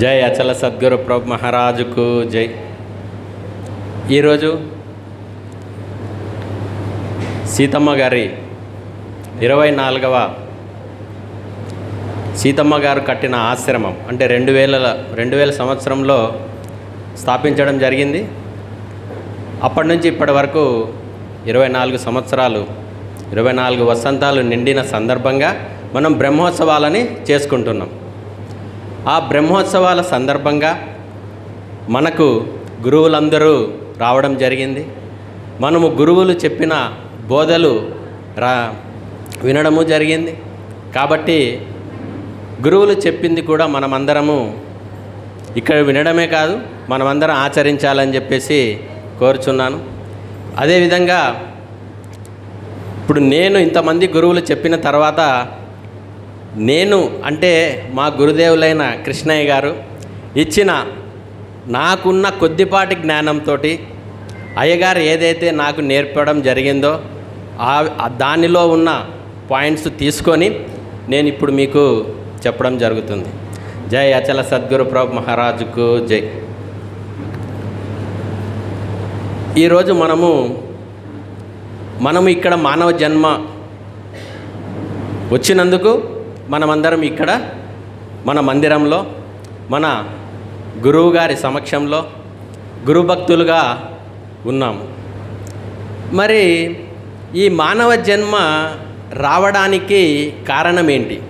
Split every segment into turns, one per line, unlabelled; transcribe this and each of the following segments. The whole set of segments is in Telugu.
జై అచల సద్గురు ప్రభు మహారాజుకు జై. ఈరోజు సీతమ్మ గారి ఇరవై నాలుగవ సీతమ్మ గారు కట్టిన ఆశ్రమం. అంటే రెండు వేల రెండు వేల సంవత్సరంలో స్థాపించడం జరిగింది. అప్పటి నుంచి ఇప్పటి వరకు ఇరవై నాలుగు సంవత్సరాలు ఇరవై నాలుగు వసంతాలు నిండిన సందర్భంగా మనం బ్రహ్మోత్సవాలని చేసుకుంటున్నాం. ఆ బ్రహ్మోత్సవాల సందర్భంగా మనకు గురువులందరూ రావడం జరిగింది. మనము గురువులు చెప్పిన బోధలు రా వినడము జరిగింది. కాబట్టి గురువులు చెప్పింది కూడా మనమందరము ఇక్కడ వినడమే కాదు మనమందరం ఆచరించాలని చెప్పేసి కోరుచున్నాను. అదేవిధంగా ఇప్పుడు నేను ఇంతమంది గురువులు చెప్పిన తర్వాత నేను అంటే మా గురుదేవులైన కృష్ణయ్య గారు ఇచ్చిన నాకున్న కొద్దిపాటి జ్ఞానంతో అయ్యగారు ఏదైతే నాకు నేర్పడం జరిగిందో ఆ దానిలో ఉన్న పాయింట్స్ తీసుకొని నేను ఇప్పుడు మీకు చెప్పడం జరుగుతుంది. జై అచల సద్గురు ప్రభు మహారాజుకు జై. ఈరోజు మనము మనము ఇక్కడ మానవ జన్మ వచ్చినందుకు మనమందరం ఇక్కడ మన మందిరంలో మన గురువు గారి సమక్షంలో గురుభక్తులుగా ఉన్నాము. మరి ఈ మానవ జన్మ రావడానికి కారణం ఏంటి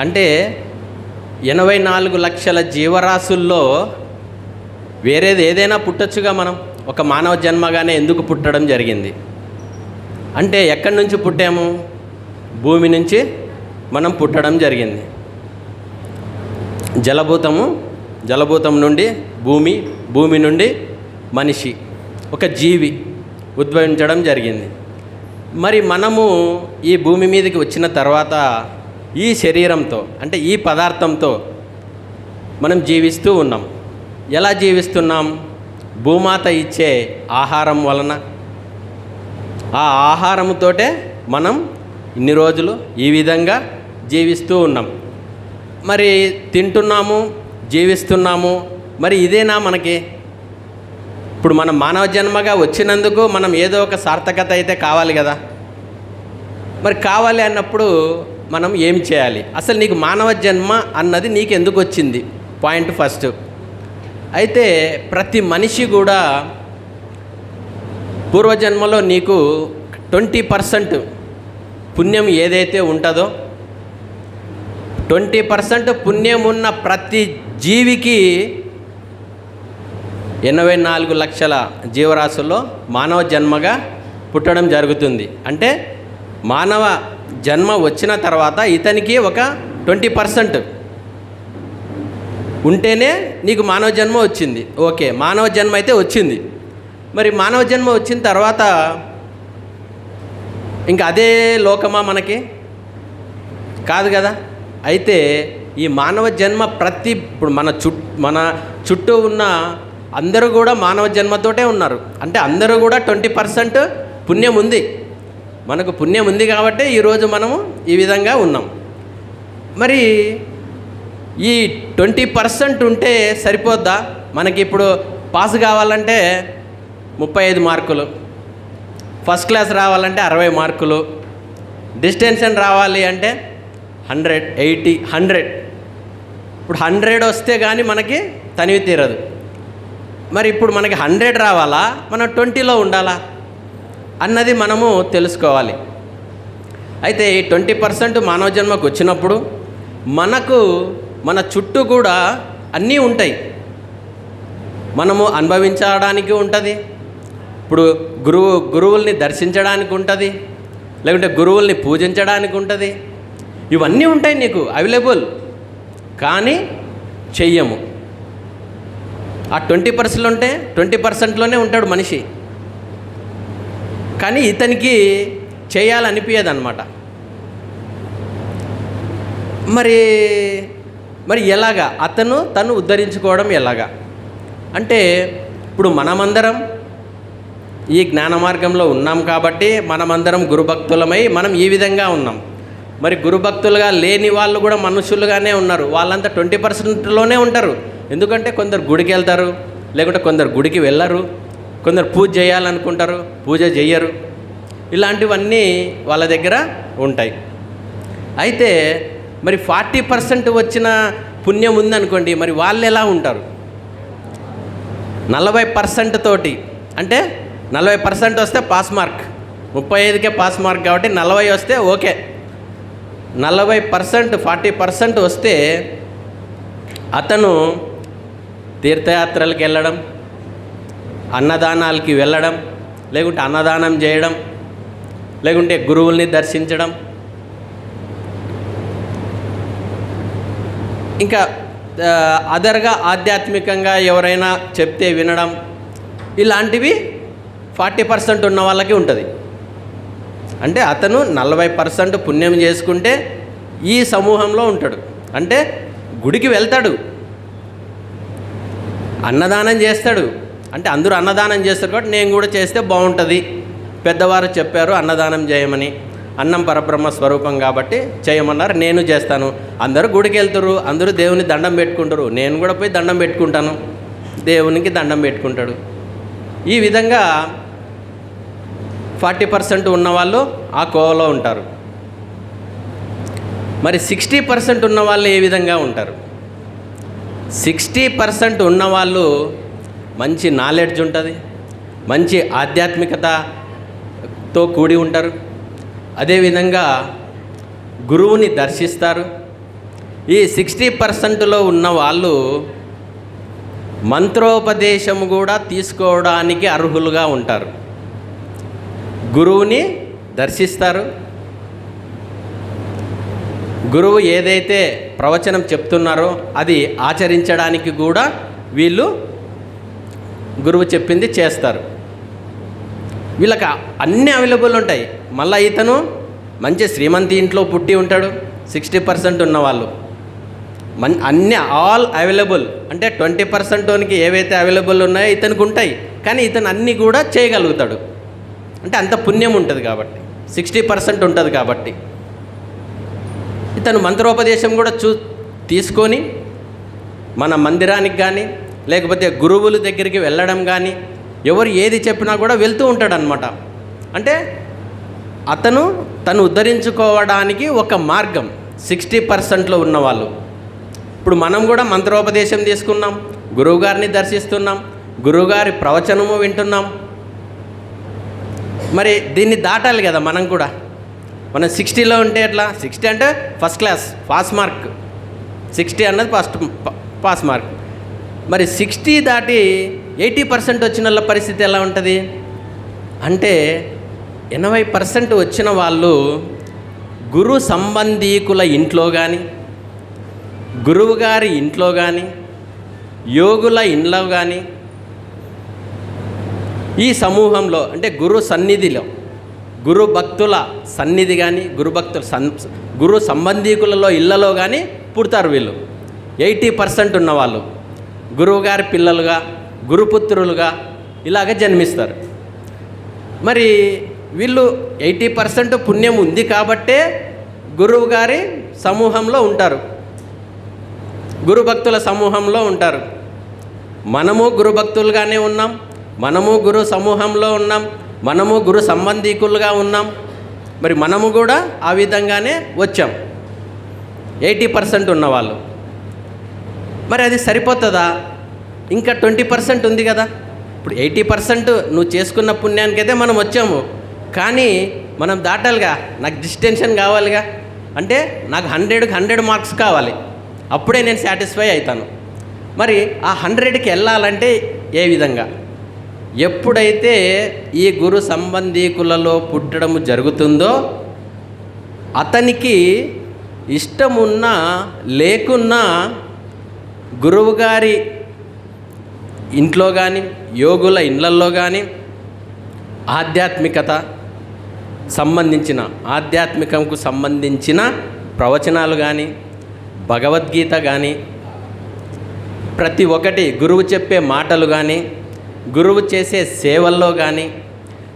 అంటే ఎనభై నాలుగు లక్షల జీవరాశుల్లో వేరేది ఏదైనా పుట్టొచ్చుగా మనం? ఒక మానవ జన్మగానే ఎందుకు పుట్టడం జరిగింది? అంటే ఎక్కడి నుంచి పుట్టాము? భూమి నుంచి మనం పుట్టడం జరిగింది. జలభూతము జలభూతం నుండి భూమి భూమి నుండి మనిషి ఒక జీవి ఉద్భవించడం జరిగింది. మరి మనము ఈ భూమి మీదకి వచ్చిన తర్వాత ఈ శరీరంతో అంటే ఈ పదార్థంతో మనం జీవిస్తూ ఉన్నాం. ఎలా జీవిస్తున్నాం? భూమాత ఇచ్చే ఆహారం వలన. ఆ ఆహారముతోటే మనం ఇన్ని రోజులు ఈ విధంగా జీవిస్తూ ఉన్నాం. మరి తింటున్నాము జీవిస్తున్నాము మరి ఇదేనా మనకి? ఇప్పుడు మనం మానవ జన్మగా వచ్చినందుకు మనం ఏదో ఒక సార్థకత అయితే కావాలి కదా. మరి కావాలి అన్నప్పుడు మనం ఏం చేయాలి? అసలు నీకు మానవ జన్మ అన్నది నీకు ఎందుకు వచ్చింది? Point first. అయితే ప్రతి మనిషి కూడా పూర్వజన్మలో నీకు ట్వంటీ పర్సెంట్ పుణ్యం ఏదైతే ఉంటుందో ట్వంటీ పర్సెంట్ పుణ్యం ఉన్న ప్రతి జీవికి ఎనభై నాలుగు లక్షల జీవరాశుల్లో మానవ జన్మగా పుట్టడం జరుగుతుంది. అంటే మానవ జన్మ వచ్చిన తర్వాత ఇతనికి ఒక ట్వంటీ పర్సెంట్ ఉంటేనే నీకు మానవ జన్మ వచ్చింది. ఓకే మానవ జన్మ అయితే వచ్చింది. మరి మానవ జన్మ వచ్చిన తర్వాత ఇంకా అదే లోకమా మనకి? కాదు కదా? అయితే ఈ మానవ జన్మ ప్రతి ఇప్పుడు మన చుట్ మన చుట్టూ ఉన్న అందరూ కూడా మానవ జన్మతోటే ఉన్నారు. అంటే అందరూ కూడా ట్వంటీ పర్సెంట్ పుణ్యం ఉంది. మనకు పుణ్యం ఉంది కాబట్టి ఈరోజు మనము ఈ విధంగా ఉన్నాం. మరి ఈ ట్వంటీ పర్సెంట్ ఉంటే సరిపోద్దా? మనకి ఇప్పుడు పాస్ కావాలంటే ముప్పై ఐదు మార్కులు. ఫస్ట్ క్లాస్ రావాలంటే అరవై మార్కులు. డిస్టెన్షన్ రావాలి అంటే హండ్రెడ్ ఎయిటీ హండ్రెడ్. ఇప్పుడు హండ్రెడ్ వస్తే కానీ మనకి తనివి తీరదు. మరి ఇప్పుడు మనకి హండ్రెడ్ రావాలా? మనం ట్వంటీలో ఉండాలా? అన్నది మనము తెలుసుకోవాలి. అయితే ఈ ట్వంటీ పర్సెంట్ మానవ జన్మకు వచ్చినప్పుడు మనకు మన చుట్టూ కూడా అన్నీ ఉంటాయి. మనము అనుభవించడానికి ఉంటుంది. ఇప్పుడు గురువు గురువుల్ని దర్శించడానికి ఉంటుంది. లేకుంటే గురువుల్ని పూజించడానికి ఉంటుంది. ఇవన్నీ ఉంటాయి నీకు అవైలబుల్ కానీ చెయ్యము. ఆ ట్వంటీ పర్సెంట్ ఉంటే ట్వంటీ పర్సెంట్లోనే ఉంటాడు మనిషి. కానీ ఇతనికి చేయాలనిపించదు అనమాట మరి మరి ఎలాగా? అతను తను ఉద్ధరించుకోవడం ఎలాగా? అంటే ఇప్పుడు మనమందరం ఈ జ్ఞాన మార్గంలో ఉన్నాం కాబట్టి మనమందరం గురుభక్తులమై మనం ఈ విధంగా ఉన్నాం. మరి గురుభక్తులుగా లేని వాళ్ళు కూడా మనుషులుగానే ఉన్నారు. వాళ్ళంతా ట్వంటీ పర్సెంట్లోనే ఉంటారు. ఎందుకంటే కొందరు గుడికి వెళ్తారు లేకుంటే కొందరు గుడికి వెళ్ళరు కొందరు పూజ చేయాలనుకుంటారు పూజ చేయరు ఇలాంటివన్నీ వాళ్ళ దగ్గర ఉంటాయి. అయితే మరి ఫార్టీ పర్సెంట్ వచ్చిన పుణ్యం ఉందనుకోండి మరి వాళ్ళు ఎలా ఉంటారు? నలభై పర్సెంట్ తోటి అంటే నలభై పర్సెంట్ వస్తే పాస్ మార్క్. ముప్పై ఐదుకే పాస్ మార్క్ కాబట్టి నలభై వస్తే ఓకే. నలభై పర్సెంట్ ఫార్టీ పర్సెంట్ వస్తే అతను తీర్థయాత్రలకు వెళ్ళడం అన్నదానాలకి వెళ్ళడం లేకుంటే అన్నదానం చేయడం లేకుంటే గురువుల్ని దర్శించడం. ఇంకా అదర్గా ఆధ్యాత్మికంగా ఎవరైనా చెప్తే వినడం ఇలాంటివి ఫార్టీ పర్సెంట్ ఉన్న వాళ్ళకి ఉంటుంది. అంటే అతను నలభై పర్సెంట్ పుణ్యం చేసుకుంటే ఈ సమూహంలో ఉంటాడు. అంటే గుడికి వెళ్తాడు. అన్నదానం చేస్తాడు. అంటే అందరూ అన్నదానం చేస్తారు కాబట్టి నేను కూడా చేస్తే బాగుంటుంది. పెద్దవారు చెప్పారు అన్నదానం చేయమని. అన్నం పరబ్రహ్మ స్వరూపం కాబట్టి చేయమన్నారు నేను చేస్తాను. అందరూ గుడికి వెళ్తారు అందరూ దేవుని దండం పెట్టుకుంటారు. నేను కూడా పోయి దండం పెట్టుకుంటాను. దేవునికి దండం పెట్టుకుంటాడు. ఈ విధంగా ఫార్టీ పర్సెంట్ ఉన్నవాళ్ళు ఆ కోవలో ఉంటారు. మరి సిక్స్టీ పర్సెంట్ ఉన్న వాళ్ళు ఏ విధంగా ఉంటారు? సిక్స్టీ పర్సెంట్ ఉన్నవాళ్ళు మంచి నాలెడ్జ్ ఉంటుంది మంచి ఆధ్యాత్మికతతో కూడి ఉంటారు. అదేవిధంగా గురువుని దర్శిస్తారు. ఈ సిక్స్టీ పర్సెంట్లో ఉన్న వాళ్ళు మంత్రోపదేశం కూడా తీసుకోవడానికి అర్హులుగా ఉంటారు. గురువుని దర్శిస్తారు. గురువు ఏదైతే ప్రవచనం చెప్తున్నారో అది ఆచరించడానికి కూడా వీళ్ళు గురువు చెప్పింది చేస్తారు. వీళ్ళకి అన్నీ అవైలబుల్ ఉంటాయి. మళ్ళీ ఇతను మంచి శ్రీమంతి ఇంట్లో పుట్టి ఉంటాడు. సిక్స్టీ పర్సెంట్ ఉన్నవాళ్ళు. మన్ అన్నీ ఆల్ అవైలబుల్. అంటే ట్వంటీ పర్సెంట్కి ఏవైతే అవైలబుల్ ఉన్నాయో ఇతనికి ఉంటాయి. కానీ ఇతను అన్నీ కూడా చేయగలుగుతాడు. అంటే అంత పుణ్యం ఉంటుంది కాబట్టి సిక్స్టీ పర్సెంట్ ఉంటుంది కాబట్టి. ఇతను మంత్రోపదేశం కూడా చూ తీసుకొని మన మందిరానికి కానీ లేకపోతే గురువుల దగ్గరికి వెళ్ళడం కానీ ఎవరు ఏది చెప్పినా కూడా వెళ్తూ ఉంటాడనమాట అంటే అతను తను ఉద్ధరించుకోవడానికి ఒక మార్గం సిక్స్టీ పర్సెంట్లో ఉన్నవాళ్ళు. ఇప్పుడు మనం కూడా మంత్రోపదేశం తీసుకున్నాం గురువుగారిని దర్శిస్తున్నాం గురువుగారి ప్రవచనము వింటున్నాం మరి దీన్ని దాటాలి కదా మనం కూడా. మనం సిక్స్టీలో ఉంటే ఎట్లా? సిక్స్టీ అంటే first class pass mark sixty అన్నది ఫస్ట్ పాస్ మార్క్ మరి సిక్స్టీ దాటి ఎయిటీ పర్సెంట్ వచ్చిన వాళ్ళ పరిస్థితి ఎలా ఉంటుంది? అంటే ఎనభై పర్సెంట్ వచ్చిన వాళ్ళు గురు సంబంధీకుల ఇంట్లో కానీ గురువుగారి ఇంట్లో కానీ యోగుల ఇంట్లో కానీ ఈ సమూహంలో అంటే గురు సన్నిధిలో గురు భక్తుల సన్నిధి కానీ గురు భక్తుల సన్ గురు సంబంధీకులలో ఇళ్ళలో కానీ పుడతారు వీళ్ళు. ఎయిటీ పర్సెంట్ ఉన్నవాళ్ళు గురువుగారి పిల్లలుగా గురుపుత్రులుగా ఇలాగ జన్మిస్తారు. మరి వీళ్ళు ఎయిటీ పర్సెంట్ పుణ్యం ఉంది కాబట్టే గురువు గారి సమూహంలో ఉంటారు. గురుభక్తుల సమూహంలో ఉంటారు. మనము గురుభక్తులుగానే ఉన్నాం మనము గురు సమూహంలో ఉన్నాం మనము గురు సంబంధీకులుగా ఉన్నాం మరి మనము కూడా ఆ విధంగానే వచ్చాం. ఎయిటీ పర్సెంట్ ఉన్నవాళ్ళు మరి అది సరిపోతుందా? ఇంకా ట్వంటీ పర్సెంట్ ఉంది కదా. ఇప్పుడు ఎయిటీ పర్సెంట్ నువ్వు చేసుకున్న పుణ్యానికైతే మనం వచ్చాము. కానీ మనం దాటాలిగా నాకు డిస్టెన్షన్ కావాలిగా. అంటే నాకు హండ్రెడ్కి హండ్రెడ్ మార్క్స్ కావాలి. అప్పుడే నేను సాటిస్ఫై అవుతాను. మరి ఆ హండ్రెడ్కి వెళ్ళాలంటే ఏ విధంగా? ఎప్పుడైతే ఈ గురు సంబంధీకులలో పుట్టడం జరుగుతుందో అతనికి ఇష్టమున్నా లేకున్నా గురువుగారి ఇంట్లో కానీ యోగుల ఇండ్లల్లో కానీ ఆధ్యాత్మికత సంబంధించిన ఆధ్యాత్మికంకు సంబంధించిన ప్రవచనాలు కానీ భగవద్గీత కానీ ప్రతి ఒక్కటి గురువు చెప్పే మాటలు కానీ గురువు చేసే సేవల్లో కానీ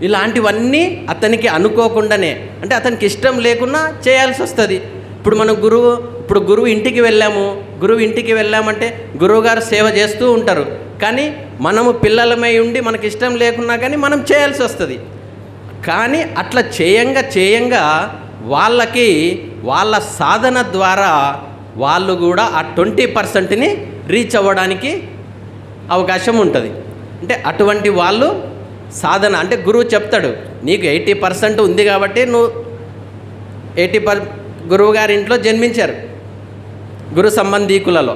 ఇలాంటివన్నీ అతనికి అనుకోకుండానే అంటే అతనికి ఇష్టం లేకున్నా చేయాల్సి వస్తుంది. ఇప్పుడు మనం గురువు ఇప్పుడు గురువు ఇంటికి వెళ్ళాము గురువు ఇంటికి వెళ్ళామంటే గురువుగారు సేవ చేస్తూ ఉంటారు. కానీ మనము పిల్లలమై ఉండి మనకి ఇష్టం లేకున్నా కానీ మనం చేయాల్సి వస్తుంది. కానీ అట్లా చేయంగా చేయంగా వాళ్ళకి వాళ్ళ సాధన ద్వారా వాళ్ళు కూడా ఆ ట్వంటీ పర్సెంట్ని రీచ్ అవ్వడానికి అవకాశం ఉంటుంది. అంటే అటువంటి వాళ్ళు సాధన అంటే గురువు చెప్తాడు నీకు ఎయిటీ పర్సెంట్ ఉంది కాబట్టి నువ్వు ఎయిటీ పర్ గురువు గారి ఇంట్లో జన్మించారు గురు సంబంధీకులలో.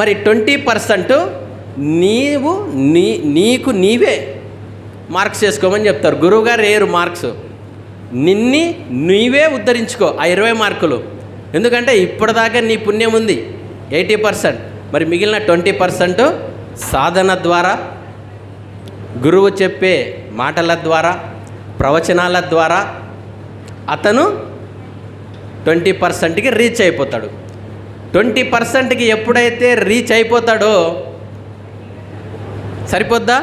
మరి ట్వంటీ పర్సెంట్ నీవు నీ నీకు నీవే మార్క్స్ చేసుకోమని చెప్తారు. గురువుగారు రేరు మార్క్స్. నిన్ని నీవే ఉద్ధరించుకో ఆ ఇరవై మార్కులు. ఎందుకంటే ఇప్పటిదాకా నీ పుణ్యం ఉంది ఎయిటీ పర్సెంట్. మరి మిగిలిన ట్వంటీ పర్సెంట్ సాధన ద్వారా గురువు చెప్పే మాటల ద్వారా ప్రవచనాల ద్వారా అతను ట్వంటీ పర్సెంట్కి రీచ్ అయిపోతాడు. ట్వంటీ పర్సెంట్కి ఎప్పుడైతే రీచ్ అయిపోతాడో సరిపోద్దా?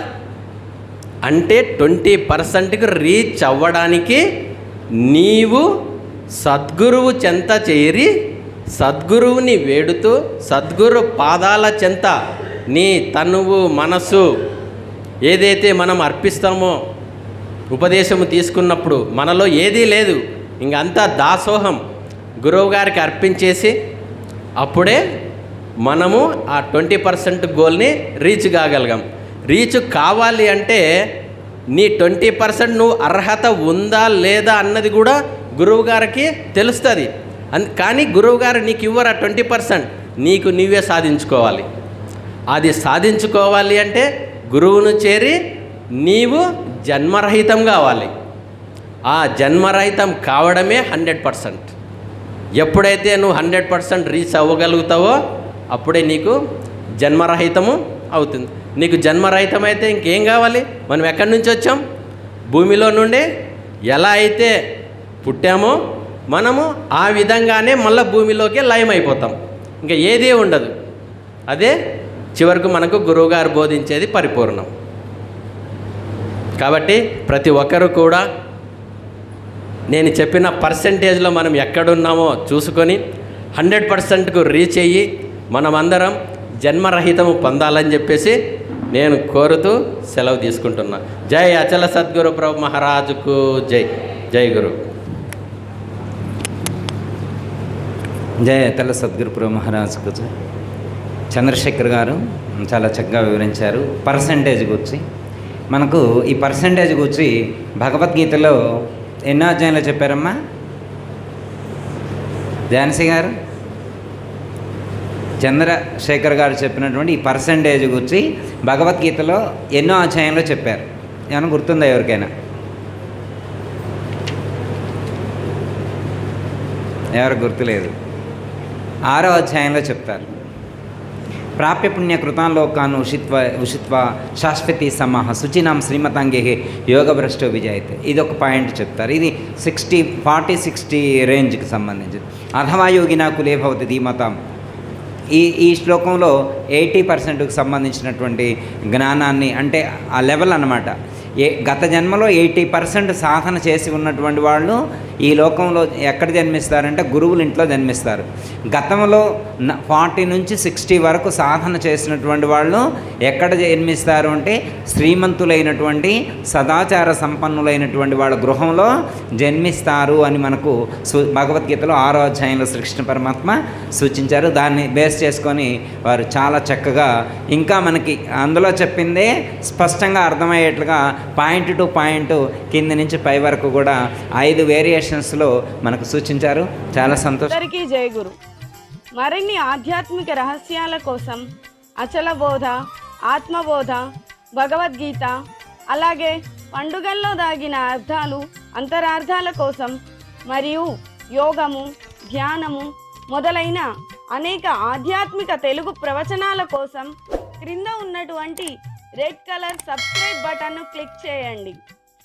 అంటే ట్వంటీ పర్సెంట్కి రీచ్ అవ్వడానికి నీవు సద్గురువు చెంత చేరి సద్గురువుని వేడుతూ సద్గురు పాదాల చెంత నీ తనువు మనసు ఏదైతే మనం అర్పిస్తామో ఉపదేశము తీసుకున్నప్పుడు మనలో ఏదీ లేదు. ఇంకంతా దాసోహం. గురువు గారికి అర్పించేసి అప్పుడే మనము ఆ ట్వంటీ పర్సెంట్ గోల్ని రీచ్ కాగలిగాం. రీచ్ కావాలి అంటే నీ ట్వంటీ పర్సెంట్ నువ్వు అర్హత ఉందా లేదా అన్నది కూడా గురువు గారికి తెలుస్తుంది. అన్ కానీ గురువు గారు నీకు ఇవ్వరు ఆ ట్వంటీ పర్సెంట్. నీకు నీవే సాధించుకోవాలి. అది సాధించుకోవాలి అంటే గురువును చేరి నీవు జన్మరహితం కావాలి. ఆ జన్మరహితం కావడమే హండ్రెడ్ పర్సెంట్. ఎప్పుడైతే నువ్వు హండ్రెడ్ పర్సెంట్ రీచ్ అవ్వగలుగుతావో అప్పుడే నీకు జన్మరహితము అవుతుంది. నీకు జన్మరహితం అయితే ఇంకేం కావాలి? మనం ఎక్కడి నుంచి వచ్చాం? భూమిలో నుండి. ఎలా అయితే పుట్టామో మనము ఆ విధంగానే మళ్ళీ భూమిలోకి లయమైపోతాం. ఇంకా ఏదీ ఉండదు. అదే చివరకు మనకు గురువుగారు బోధించేది పరిపూర్ణం. కాబట్టి ప్రతి ఒక్కరు కూడా నేను చెప్పిన పర్సంటేజ్లో మనం ఎక్కడున్నామో చూసుకొని హండ్రెడ్ పర్సెంట్కు రీచ్ అయ్యి మనమందరం జన్మరహితము పొందాలని చెప్పేసి నేను కోరుతూ సెలవు తీసుకుంటున్నా. జై అచల సద్గురు ప్రభు మహారాజుకు జై. జై గురు.
జయ అచల సద్గురు జై. చంద్రశేఖర్ గారు చాలా చక్కగా వివరించారు. పర్సంటేజ్ గురించి. మనకు ఈ పర్సంటేజ్ గురించి భగవద్గీతలో ఎన్నో అధ్యాయంలో చెప్పారమ్మా? ఝాన్సీ గారు? చంద్రశేఖర్ గారు చెప్పినటువంటి ఈ పర్సంటేజ్ గురించి భగవద్గీతలో ఎన్నో అధ్యాయంలో చెప్పారు. ఏమైనా గుర్తుందా ఎవరికైనా? ఎవరు గుర్తులేదు. ఆరో అధ్యాయంలో చెప్తారు. ప్రాప్య పుణ్య ఉషిత్వ ఉషిత్వ శాశ్వతి సమాహ శుచినాం శ్రీమతాంగే యోగభ్రష్టో విజయతే. ఇది ఒక పాయింట్ చెప్తారు. ఇది సిక్స్టీ ఫార్టీ సిక్స్టీ రేంజ్కి సంబంధించింది అథవా యోగినా కులే భవతి ధీమతాం. ఈ ఈ శ్లోకంలో ఎయిటీ పర్సెంట్కి సంబంధించినటువంటి జ్ఞానాన్ని అంటే ఆ లెవెల్ అనమాట ఏ గత జన్మలో ఎయిటీ పర్సెంట్ సాధన చేసి ఉన్నటువంటి వాళ్ళు ఈ లోకంలో ఎక్కడ జన్మిస్తారంటే గురువుల ఇంట్లో జన్మిస్తారు. గతంలో ఫార్టీ నుంచి సిక్స్టీ వరకు సాధన చేసినటువంటి వాళ్ళు ఎక్కడ జన్మిస్తారు అంటే శ్రీమంతులైనటువంటి సదాచార సంపన్నులైనటువంటి వాళ్ళ గృహంలో జన్మిస్తారు అని మనకు భగవద్గీతలో ఆరో అధ్యాయంలో శ్రీకృష్ణ పరమాత్మ సూచించారు. దాన్ని బేస్ చేసుకొని వారు చాలా చక్కగా ఇంకా మనకి అందులో చెప్పిందే స్పష్టంగా అర్థమయ్యేట్లుగా పాయింట్ టు పాయింట్ కింద నుంచి పై వరకు కూడా ఐదు వేరియేషన్స్లో మనకు సూచించారు. చాలా సంతోషం.
అందరికీ జయ గురు. మరిన్ని ఆధ్యాత్మిక రహస్యాల కోసం అచల బోధ ఆత్మబోధ భగవద్గీత అలాగే పండుగల్లో దాగిన అర్థాలు అంతరార్థాల కోసం మరియు యోగము ధ్యానము మొదలైన అనేక ఆధ్యాత్మిక తెలుగు ప్రవచనాల కోసం క్రింద ఉన్నటువంటి రెడ్ కలర్ సబ్స్క్రైబ్ బటన్ను క్లిక్ చేయండి.